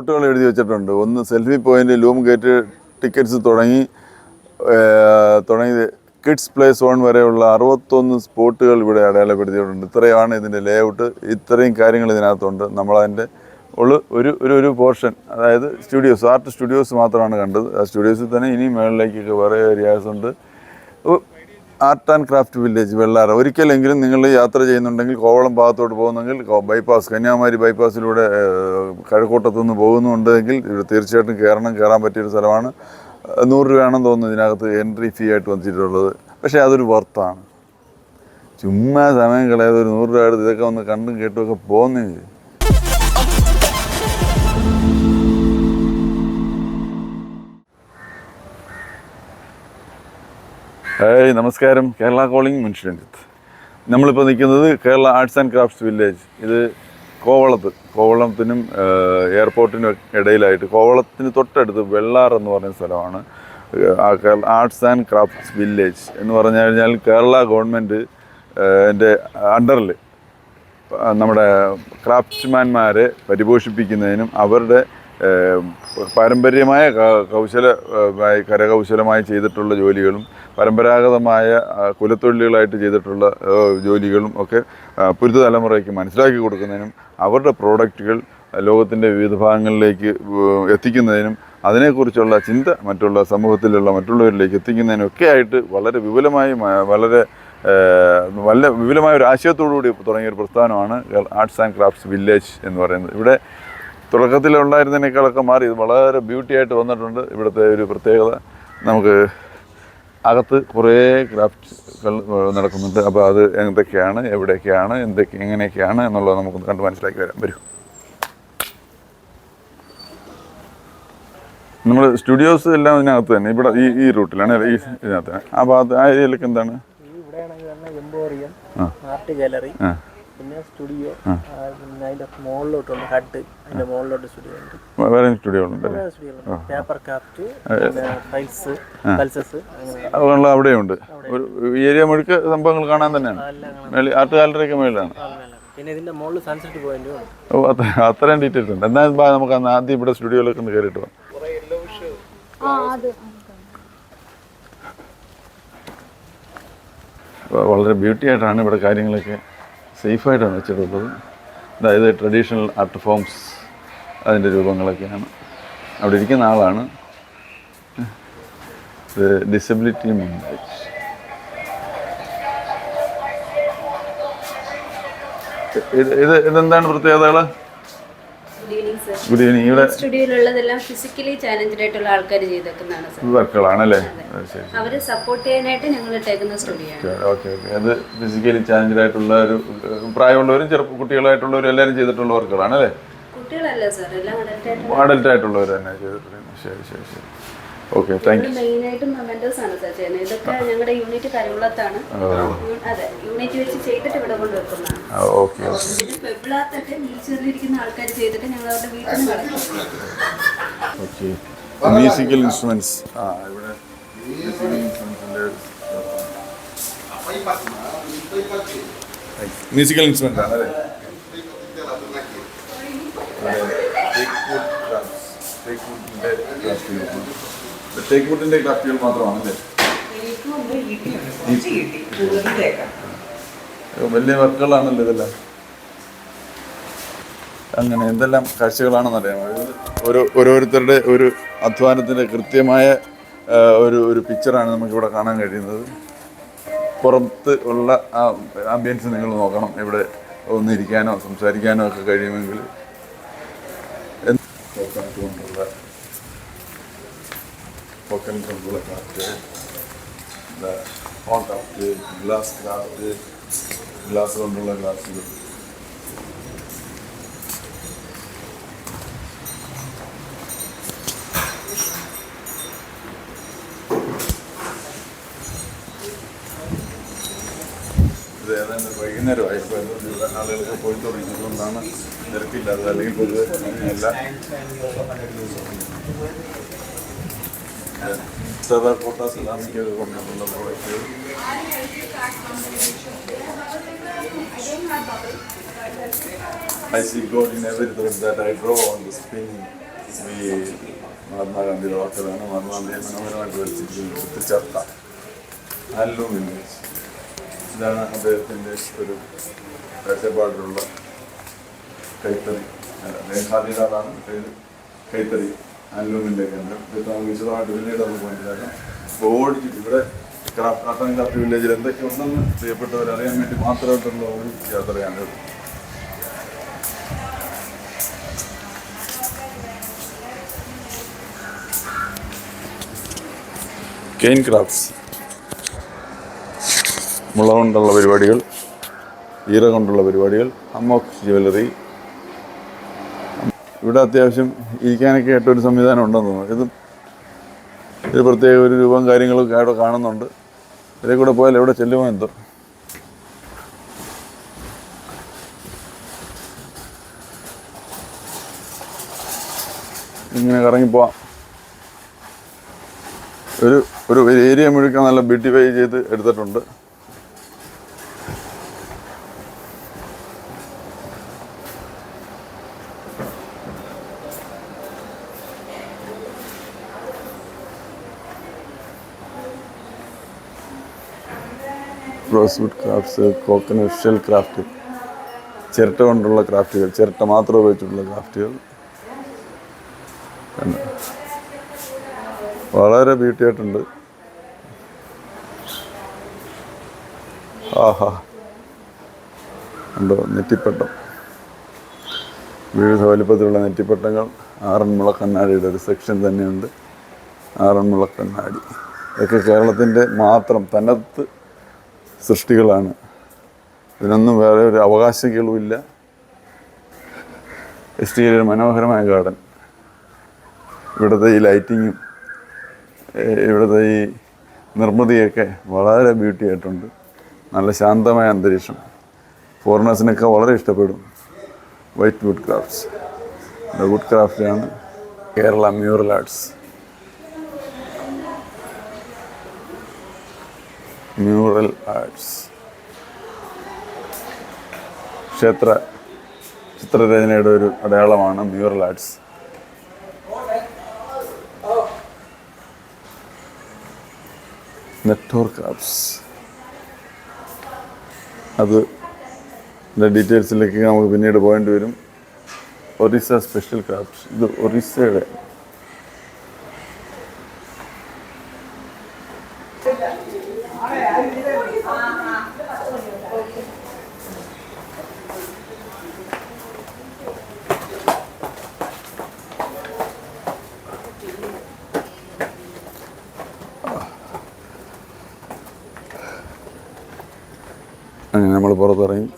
സ്പോട്ടുകൾ എഴുതി വെച്ചിട്ടുണ്ട്. ഒന്ന് selfie point loom gate tickets തുടങ്ങി തുടങ്ങി കിഡ്സ് പ്ലേ സോൺ വരെയുള്ള അറുപത്തൊന്ന് സ്പോട്ടുകൾ ഇവിടെ അടയാളപ്പെടുത്തിയിട്ടുണ്ട്. ഇത്രയാണ് ഇതിന്റെ ലേഔട്ട്. ഇത്രയും കാര്യങ്ങൾ ഇതിനകത്തുണ്ട്. നമ്മളതിന്റെ ഉള്ള ഒരു ഒരു ഒരു പോർഷൻ അതായത് സ്റ്റുഡിയോസ് ആർട്ട് സ്റ്റുഡിയോസ് മാത്രമാണ് കണ്ടത്. ആ സ്റ്റുഡിയോസിൽ തന്നെ ഇനി മേളിലേക്കൊക്കെ വേറെ ഏരിയാസ് ഉണ്ട് art and craft village Vellar. ഒരിക്കലെങ്കിലും നിങ്ങൾ യാത്ര ചെയ്യുന്നുണ്ടെങ്കിൽ കോവളം ഭാഗത്തോട്ട് പോകുന്നെങ്കിൽ ബൈപ്പാസ് കന്യാകുമാരി ബൈപ്പാസിലൂടെ കഴക്കൂട്ടത്തു നിന്ന് പോകുന്നുണ്ടെങ്കിൽ തീർച്ചയായിട്ടും കയറണം കയറാൻ പറ്റിയൊരു സ്ഥലമാണ്. നൂറ് രൂപയാണെന്ന് തോന്നുന്നു ഇതിനകത്ത് എൻട്രി ഫീ ആയിട്ട് വന്നിട്ടുള്ളത്. പക്ഷേ അതൊരു വർത്താണ് ചുമ്മാ സമയം കളയാതെ ഒരു നൂറ് രൂപ എടുത്ത് ഇതൊക്കെ ഒന്ന് കണ്ടും കേട്ടും ഒക്കെ ഹായ് നമസ്കാരം. കേരള കോളിംഗ് മുൻഷിരഞ്ജിത്ത് നമ്മളിപ്പോൾ നിൽക്കുന്നത് Kerala arts and crafts village ഇത് കോവളത്ത്. കോവളത്തിനും എയർപോർട്ടിനും ഇടയിലായിട്ട് കോവളത്തിന് തൊട്ടടുത്ത് വെള്ളാർ എന്ന് പറയുന്ന സ്ഥലമാണ് ആർട്സ് ആൻഡ് ക്രാഫ്റ്റ്സ് വില്ലേജ് എന്ന് പറഞ്ഞു കഴിഞ്ഞാൽ കേരള ഗവൺമെന്റ് എന്റെ അണ്ടറിൽ നമ്മുടെ ക്രാഫ്റ്റ്സ്മാൻമാരെ പരിപോഷിപ്പിക്കുന്നതിനും അവരുടെ പാരമ്പര്യമായ കൗശല കരകൗശലമായി ചെയ്തിട്ടുള്ള ജോലികളും പരമ്പരാഗതമായ കുലത്തൊഴിലുകളായിട്ട് ചെയ്തിട്ടുള്ള ജോലികളും ഒക്കെ ആ, പുതുതലമുറയ്ക്ക് മനസ്സിലാക്കി കൊടുക്കുന്നതിനും അവരുടെ പ്രോഡക്റ്റുകൾ ലോകത്തിന്റെ വിവിധ ഭാഗങ്ങളിലേക്ക് എത്തിക്കുന്നതിനും അതിനെക്കുറിച്ചുള്ള ചിന്ത മറ്റുള്ള സമൂഹത്തിലുള്ള മറ്റുള്ളവരിലേക്ക് എത്തിക്കുന്നതിനും ഒക്കെ ആയിട്ട് വളരെ വിപുലമായി വളരെ വല്ല വിപുലമായ ഒരു ആശയത്തോടുകൂടി തുടങ്ങിയ ഒരു പ്രസ്ഥാനമാണ് ആർട്സ് ആൻഡ് ക്രാഫ്റ്റ്സ് വില്ലേജ് എന്ന് പറയുന്നത്. ഇവിടെ തുടക്കത്തിൽ ഉണ്ടായിരുന്നതിനേക്കാളൊക്കെ മാറി ഇത് വളരെ ബ്യൂട്ടി ആയിട്ട് വന്നിട്ടുണ്ട്. ഇവിടുത്തെ ഒരു പ്രത്യേകത. നമുക്ക് അകത്ത് കുറേ ക്രാഫ്റ്റുകൾ നടക്കുന്നുണ്ട്. അപ്പോൾ അത് എന്തൊക്കെയാണ് എവിടെയൊക്കെയാണ് എന്തൊക്കെ എങ്ങനെയൊക്കെയാണ് എന്നുള്ളത് നമുക്ക് കണ്ട് മനസ്സിലാക്കി വരാം. വരൂ. നമ്മൾ സ്റ്റുഡിയോസ് എല്ലാം ഇതിനകത്ത് തന്നെ. ഇവിടെ ഈ ഈ റൂട്ടിലാണ്. ഈ ഇതിനകത്ത് തന്നെ. ആ ഭാഗത്ത് ആ ഏരിയയിലൊക്കെ എന്താണ്? ആർട്ട് ഗാലറി പിന്നെ സ്റ്റുഡിയോ പിന്നെ അതിന്റെ മുകളിലോട്ടുണ്ട് ഹഡ് അതിന്റെ മുകളിലോട്ട് സ്റ്റുഡിയോ ഉണ്ട്. വേറെ സ്റ്റുഡിയോ പേപ്പർ ക്രാഫ്റ്റ് പിന്നെ ഫൈൽസ് പൾസസ് അങ്ങനെ. അതുള്ള അവിടെയുണ്ട്. ഒരു ഏരിയ മുഴുക്ക സംഭവങ്ങൾ കാണാൻ തന്നെയാണ്. ആർട്ട് ഗാലറിയൊക്കെ മേളിലാണ്. പിന്നെ ഇതിന്റെ മുകളിൽ സൺസെറ്റ് പോയിന്റും ഉണ്ട്. ഓ അത്ര അത്രയും ഡീറ്റെയിൽസ് ഉണ്ട്. എന്നാൽ നമുക്ക് അന്ന് ആദ്യം ഇവിടെ സ്റ്റുഡിയോയിലൊക്കെ ഒന്ന് കയറിയിട്ട് പോകാം വളരെ ബ്യൂട്ടി ആയിട്ടാണ് ഇവിടെ കാര്യങ്ങളൊക്കെ സേഫായിട്ടാണ് വെച്ചിട്ടുള്ളത്. അതായത് ട്രഡീഷണൽ ആർട്ട് ഫോംസ് അതിന്റെ രൂപങ്ങളൊക്കെയാണ്. അവിടെ ഇരിക്കുന്ന ആളാണ്. ഡിസബിലിറ്റി ഇത് ഇത് ഇതെന്താണ് പ്രത്യേകതകൾ ഗുഡ് ഈവനിങ് ഇവിടെ സ്റ്റുഡിയോയിലുള്ളതെല്ലാം ഫിസിക്കലി ചാലഞ്ച്ഡ് ആയിട്ടുള്ള ആൾക്കാർ ചെയ്തേക്കുന്നതാണ് സർ വർക്കുകളാണല്ലേ? ശരി അവരെ സപ്പോർട്ട് ചെയ്യാനായിട്ട് ഞങ്ങൾ ഇട്ടേക്കുന്ന സ്റ്റുഡിയോ ഓക്കെ ഓക്കെ അത് ഫിസിക്കലി ചാലഞ്ചഡ് ആയിട്ടുള്ള ഒരു പ്രായമുള്ളവരും ചെറുപ്പ കുട്ടികളായിട്ടുള്ളവരും എല്ലാവരും ചെയ്തിട്ടുള്ള വർക്കുകളാണ് അല്ലേ കുട്ടികളല്ല സർ എല്ലാം അഡൽട്ട് ആയിട്ടുള്ളവർ തന്നെ ചെയ്തിട്ടുണ്ട് ശരി ശരി ശരി. ഓക്കെ താങ്ക് യു മെയിൻ ആയിട്ടും മെമെന്റോസ് ആണ് സർ ചെയ്യുന്നത്. ഇതൊക്കെ ഞങ്ങളുടെ യൂണിറ്റ് കരികുളത്താണ് അതെ യൂണിറ്റ് വെച്ച് ചെയ്തിട്ട് ഇവിടെ കൊണ്ടുവെക്കുന്നതാണ് ഓക്കെ വീൽ ആൾക്കാർ ചെയ്തിട്ട് ഞങ്ങൾ അവരുടെ വീട്ടിൽ ഓക്കെ മ്യൂസിക്കൽ ഇൻസ്ട്രുമെന്റ്സ് ആ ഇവിടെ മ്യൂസിക്കൽ ഇൻസ്ട്രുമെന്റ് ആണ് അല്ലേ? ടേക്ക് വുഡിന്റെ ക്രാഫ്റ്റുകൾ മാത്രമാണല്ലേ വലിയ വർക്കുകളാണല്ലോ ഇതെല്ലാം. അങ്ങനെ എന്തെല്ലാം കാഴ്ചകളാണെന്നറിയാം ഒരു ഓരോ ഓരോരുത്തരുടെ ഒരു അധ്വാനത്തിന്റെ കൃത്യമായ ഒരു ഒരു പിക്ചറാണ് നമുക്കിവിടെ കാണാൻ കഴിയുന്നത്. പുറത്ത് ഉള്ള ആ ആംബിയൻസ് നിങ്ങൾ നോക്കണം. ഇവിടെ ഒന്നിരിക്കാനോ സംസാരിക്കാനോ ഒക്കെ കഴിയുമെങ്കിൽ. എന്ത് കോക്കനട്ട് കൊണ്ടുള്ള കോക്കനട്ട് കൊണ്ടുള്ള craft hole craft glass craft glass കൊണ്ടുള്ള ഗ്ലാസ്സുകൾ ഇത് ഏതാണ്ട് വൈകുന്നേരമായി ഇപ്പോൾ അതുകൊണ്ട് ഇവിടെ ആളുകളൊക്കെ പോയി തുടങ്ങിയതുകൊണ്ടാണ് തിരക്കില്ലാത്തത് അല്ലെങ്കിൽ പൊതുവെ അങ്ങനെയല്ല സർദാർ കോട്ട സലാമിക്കൊക്കെ കൊണ്ടുള്ള പ്രോഡക്റ്റുകൾ I see God in every thread that I draw on the spinning മഹാത്മാഗാന്ധിയുടെ വാക്കുകളാണ് മഹാത്മാഗാന്ധിയെ മനോഹരമായിട്ട് വരച്ചിരിക്കുന്നത് കുത്തിച്ചേർത്ത ഹാൻഡ്ലൂം വില്ലേജ് ഇതാണ് അദ്ദേഹത്തിൻ്റെ ഒരു കാഴ്ചപ്പാടിലുള്ള കൈത്തറി അല്ല അദ്ദേഹം കൈത്തറി ഹാൻഡ്ലൂമിന്റെ കേന്ദ്രം. ഇത് വിശദമായിട്ട് പിന്നീട് നമുക്ക് മനസ്സിലാക്കാം ഇവിടെ ആൻഡ് ക്രാഫ്റ്റ് വില്ലേജിൽ എന്തൊക്കെ ഉണ്ടെന്ന് പ്രിയപ്പെട്ടവർ വേണ്ടി മാത്രമായിട്ടുള്ള ഒരു യാത്രയാണ് കെയിൻ ക്രാഫ്റ്റ്സ്. മുള കൊണ്ടുള്ള പരിപാടികൾ ഈറ കൊണ്ടുള്ള പരിപാടികൾ അമ്മോക്സ് ജ്വല്ലറി ഇവിടെ അത്യാവശ്യം ഇരിക്കാനൊക്കെ ആയിട്ട് ഒരു സംവിധാനം ഉണ്ടെന്ന് തോന്നുന്നു. ഇത് ഇത് പ്രത്യേക ഒരു രൂപം കാര്യങ്ങളൊക്കെ അവിടെ കാണുന്നുണ്ട്. ഇതിൽ കൂടെ പോയാൽ എവിടെ ചെല്ലുമോ എന്തോ? ഇങ്ങനെ കറങ്ങിപ്പോവാം ഒരു ഒരു ഏരിയ മുഴുക്കാൻ നല്ല ബ്യൂട്ടിഫൈ ചെയ്ത് എടുത്തിട്ടുണ്ട്. Rosewood crafts coconut shell craft ചിരട്ട കൊണ്ടുള്ള ക്രാഫ്റ്റുകൾ ചിരട്ട മാത്രം ഉപയോഗിച്ചിട്ടുള്ള ക്രാഫ്റ്റുകൾ വളരെ ബ്യൂട്ടി ആയിട്ടുണ്ട്. ആഹാ. ഉണ്ടോ? നെറ്റിപ്പട്ടം. വിവിധ വലിപ്പത്തിലുള്ള നെറ്റിപ്പട്ടങ്ങൾ. ആറന്മുള കണ്ണാടിയുടെ ഒരു സെക്ഷൻ തന്നെയുണ്ട്. ആറന്മുള കണ്ണാടി. ഇതൊക്കെ കേരളത്തിന്റെ മാത്രം തനത്ത് സൃഷ്ടികളാണ്. ഇതിനൊന്നും വേറെ ഒരു അവകാശികളുമില്ല എസ് ഒരു മനോഹരമായ ഗാർഡൻ. ഇവിടുത്തെ ഈ ലൈറ്റിങ്ങും ഇവിടുത്തെ ഈ നിർമ്മിതിയൊക്കെ വളരെ ബ്യൂട്ടി ആയിട്ടുണ്ട്. നല്ല ശാന്തമായ അന്തരീക്ഷം. ഫോറിനേഴ്സിനൊക്കെ വളരെ ഇഷ്ടപ്പെടും white wood crafts. Wood ക്രാഫ്റ്റാണ് Kerala mural arts mural arts. ക്ഷേത്ര ചിത്രരചനയുടെ ഒരു അടയാളമാണ് മ്യൂറൽ ആർട്സ്. നെറ്റ്വർക്ക് ആപ്സ് അത് ഡീറ്റെയിൽസിലേക്ക് നമുക്ക് പിന്നീട് പോകേണ്ടി വരും. Orissa special crafts. ഇത് ഒറീസയുടെ അങ്ങനെ നമ്മൾ പുറത്തിറങ്ങി.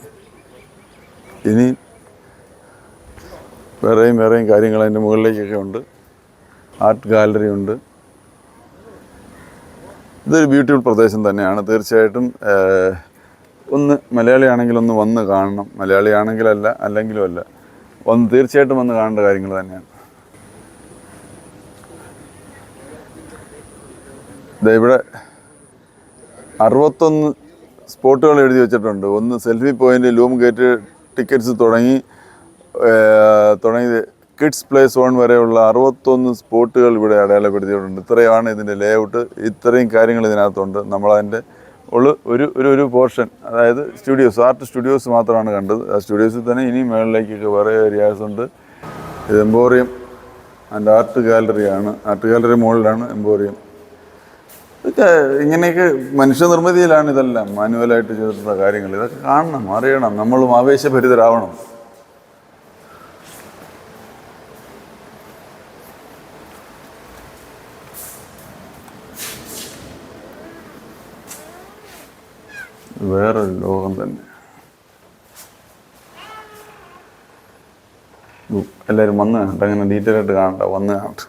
ഇനി വേറെയും വേറെയും കാര്യങ്ങൾ അതിന്റെ മുകളിലേക്കൊക്കെ ഉണ്ട്. ആർട്ട് ഗാലറി ഉണ്ട്. ഇതൊരു ബ്യൂട്ടിഫുൾ പ്രദേശം തന്നെയാണ്. തീർച്ചയായിട്ടും ഒന്ന് മലയാളിയാണെങ്കിൽ ഒന്ന് വന്ന് കാണണം. മലയാളിയാണെങ്കിലല്ല അല്ലെങ്കിലും അല്ല. ഒന്ന് തീർച്ചയായിട്ടും വന്ന് കാണേണ്ട കാര്യങ്ങൾ തന്നെയാണ്. ഇവിടെ അറുപത്തൊന്ന് സ്പോട്ടുകൾ എഴുതി വെച്ചിട്ടുണ്ട്. ഒന്ന് selfie point loom gate tickets തുടങ്ങി തുടങ്ങി കിഡ്സ് പ്ലേ സോൺ വരെയുള്ള അറുപത്തൊന്ന് സ്പോട്ടുകൾ ഇവിടെ അടയാളപ്പെടുത്തിയിട്ടുണ്ട്. ഇത്രയാണ് ഇതിന്റെ ലേഔട്ട് ഇത്രയും കാര്യങ്ങൾ ഇതിനകത്തുണ്ട്. നമ്മളതിന്റെ ഉള്ളു ഒരു ഒരു ഒരു പോർഷൻ അതായത് സ്റ്റുഡിയോസ് ആർട്ട് സ്റ്റുഡിയോസ് മാത്രമാണ് കണ്ടത്. ആ സ്റ്റുഡിയോസിൽ തന്നെ ഇനി മേളിലേക്കൊക്കെ വേറെ ഏരിയാസ് ഉണ്ട്. ഇത് എംബോറിയം ആൻഡ് ആർട്ട് ഗാലറിയാണ് ആർട്ട് ഗാലറി മുകളിലാണ് എംബോറിയം ഇതൊക്കെ ഇങ്ങനെയൊക്കെ മനുഷ്യനിർമ്മിതിയിലാണ് ഇതെല്ലാം. മാനുവലായിട്ട് ചെയ്തിട്ടുള്ള കാര്യങ്ങൾ. ഇതൊക്കെ കാണണം അറിയണം. നമ്മളും ആവേശഭരിതരാവണം. വേറൊരു ലോകം തന്നെ. എല്ലാവരും വന്ന് കാണട്ടെ അങ്ങനെ ഡീറ്റെയിൽ ആയിട്ട് കാണണ്ട? വന്ന് കാണട്ടെ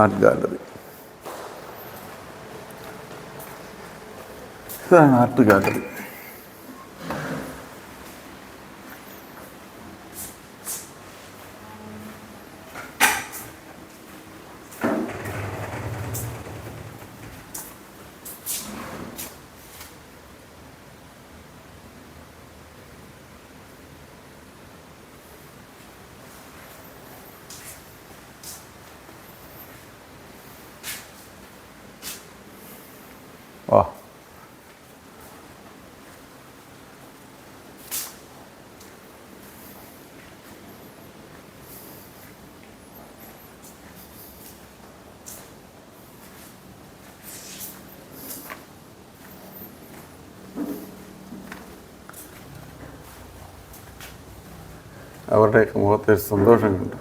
ആർട്ട് ഗാലറി ഇതാണ് ആർട്ട് ഗാലറി അവരുടെയൊക്കെ മുഖത്തെ സന്തോഷം കണ്ടു.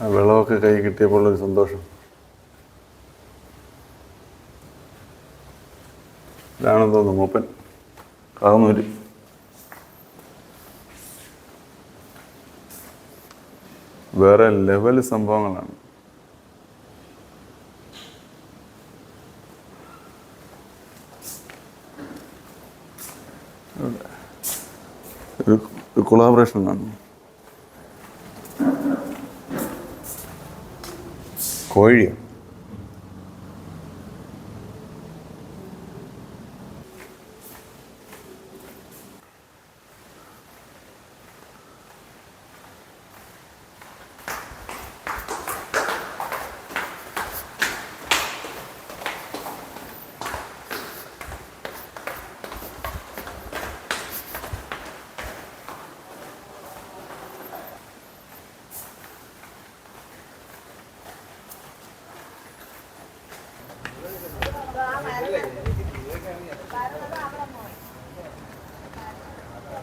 ആ വെള്ളമൊക്കെ കൈ കിട്ടിയപ്പോൾ ഒരു സന്തോഷം. ഇതാണെന്ന് തോന്നുന്നു മൂപ്പൻ. കാന്നൂര് വേറെ ലെവൽ സംഭവങ്ങളാണ്. കാണുന്നു കോഴിയോ.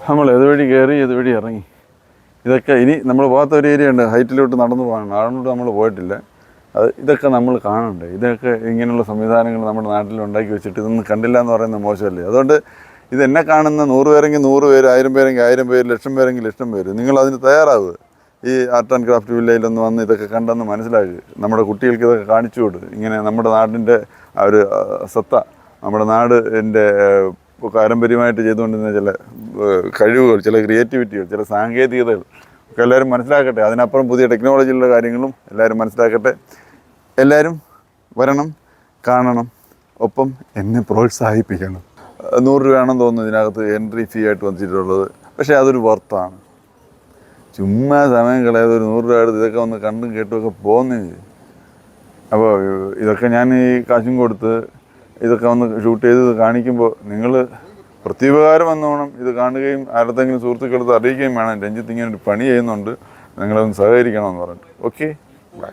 നമ്മൾ ഏതുവഴി കയറി ഏതുവഴി ഇറങ്ങി. ഇതൊക്കെ ഇനി നമ്മൾ പോകാത്ത ഒരു ഏരിയ ഉണ്ട്. ഹൈറ്റിലോട്ട് നടന്നു പോകണം അതുകൊണ്ട് നമ്മൾ പോയിട്ടില്ല. അത് ഇതൊക്കെ നമ്മൾ കാണണ്ടേ? ഇതൊക്കെ ഇങ്ങനെയുള്ള സംവിധാനങ്ങൾ നമ്മുടെ നാട്ടിൽ ഉണ്ടാക്കി വെച്ചിട്ട് ഇതൊന്നും കണ്ടില്ല എന്ന് പറയുന്നത് മോശമല്ലേ? അതുകൊണ്ട് ഇത് എന്നെ കാണുന്ന നൂറ് പേരെങ്കിൽ നൂറ് പേര് ആയിരം പേരെങ്കിൽ ആയിരം പേര് ലക്ഷം പേരെങ്കിൽ ലക്ഷം പേര് നിങ്ങൾ അതിന് തയ്യാറാവുക ഈ ആർട്ട് ആൻഡ് ക്രാഫ്റ്റ് വില്ലേജിലൊന്ന് വന്ന് ഇതൊക്കെ കണ്ടെന്ന് മനസ്സിലാക്കുക നമ്മുടെ കുട്ടികൾക്ക് ഇതൊക്കെ കാണിച്ചു കൊടുക്കും. ഇങ്ങനെ നമ്മുടെ നാടിന്റെ ഒരു സത്ത നമ്മുടെ നാടിന്റെ പാരമ്പര്യമായിട്ട് ചെയ്തുകൊണ്ടിരുന്ന ചില കഴിവുകൾ ചില ക്രിയേറ്റിവിറ്റികൾ ചില സാങ്കേതികതകൾ ഒക്കെ എല്ലാവരും മനസ്സിലാക്കട്ടെ. അതിനപ്പുറം പുതിയ ടെക്നോളജിയിലുള്ള കാര്യങ്ങളും എല്ലാവരും മനസ്സിലാക്കട്ടെ. എല്ലാവരും വരണം കാണണം ഒപ്പം എന്നെ പ്രോത്സാഹിപ്പിക്കണം. നൂറ് രൂപയാണെന്ന് തോന്നുന്നു ഇതിനകത്ത് എൻട്രി ഫീ ആയിട്ട് വന്നിട്ടുള്ളത്. പക്ഷേ അതൊരു വർത്താണ് ചുമ്മാ സമയം കളയാതെ ഒരു നൂറ് രൂപ എടുത്ത് ഇതൊക്കെ ഒന്ന് കണ്ടും കേട്ടും ഒക്കെ പോകുന്നേ. അപ്പോൾ ഇതൊക്കെ ഞാൻ ഈ കാശും കൊടുത്ത് ഇതൊക്കെ ഒന്ന് ഷൂട്ട് ചെയ്ത് കാണിക്കുമ്പോൾ നിങ്ങൾ പ്രത്യുപകാരം വന്നോണം. ഇത് കാണുകയും ആരത്തെങ്കിലും സുഹൃത്തുക്കളെടുത്ത് അറിയിക്കുകയും വേണം. രഞ്ജിത്ത് ഇങ്ങനെ ഒരു പണി ചെയ്യുന്നുണ്ട്. നിങ്ങളൊന്ന് സഹകരിക്കണമെന്ന് പറഞ്ഞിട്ട് ഓക്കെ ബൈ